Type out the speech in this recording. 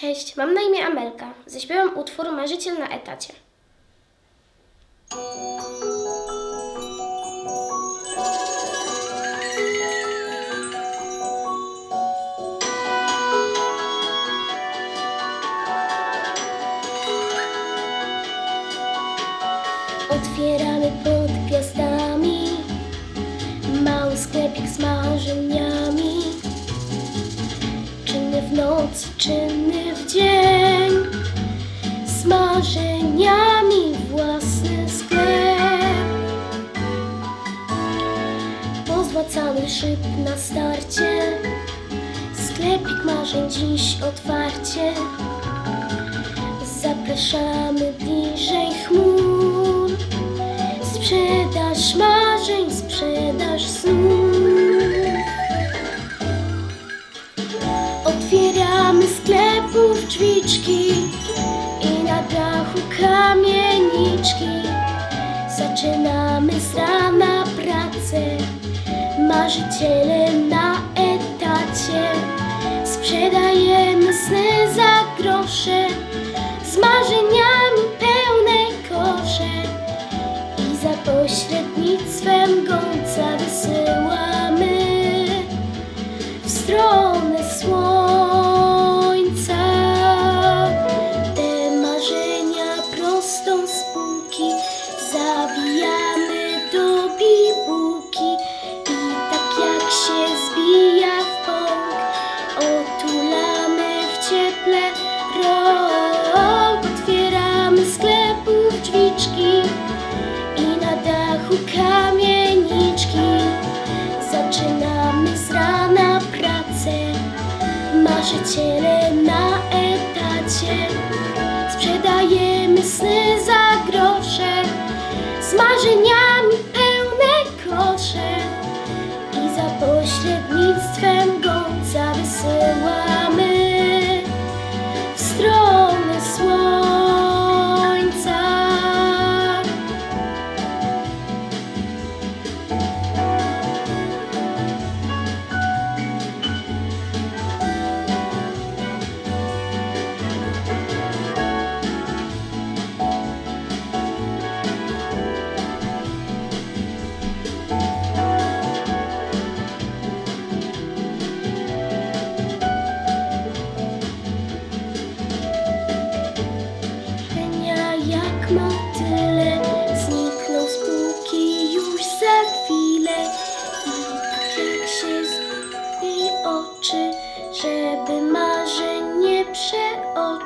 Cześć, mam na imię Amelka. Zaśpiewam utwór Marzyciel na etacie. Otwieramy pod gwiazdami mały sklepik z marzeniami. W nocy, czynny w dzień, z marzeniami własny sklep. Pozłacany szyb na starcie, sklepik marzeń dziś otwarcie. Zapraszamy bliżej chmur. Drzwiczki i na dachu kamieniczki. Zaczynamy z rana pracę, marzyciele na etacie. Sprzedajemy sny za grosze, z marzeniami pełne kosze. I za pośrednictwem gońca wysyłamy w stronę słońca. Marzyciele na etacie. Sprzedajemy sny za grosze, z marzeniami motyle zniknął z półki już za chwilę i tak jak się z jej oczy, żeby marzeń nie przeoczyć.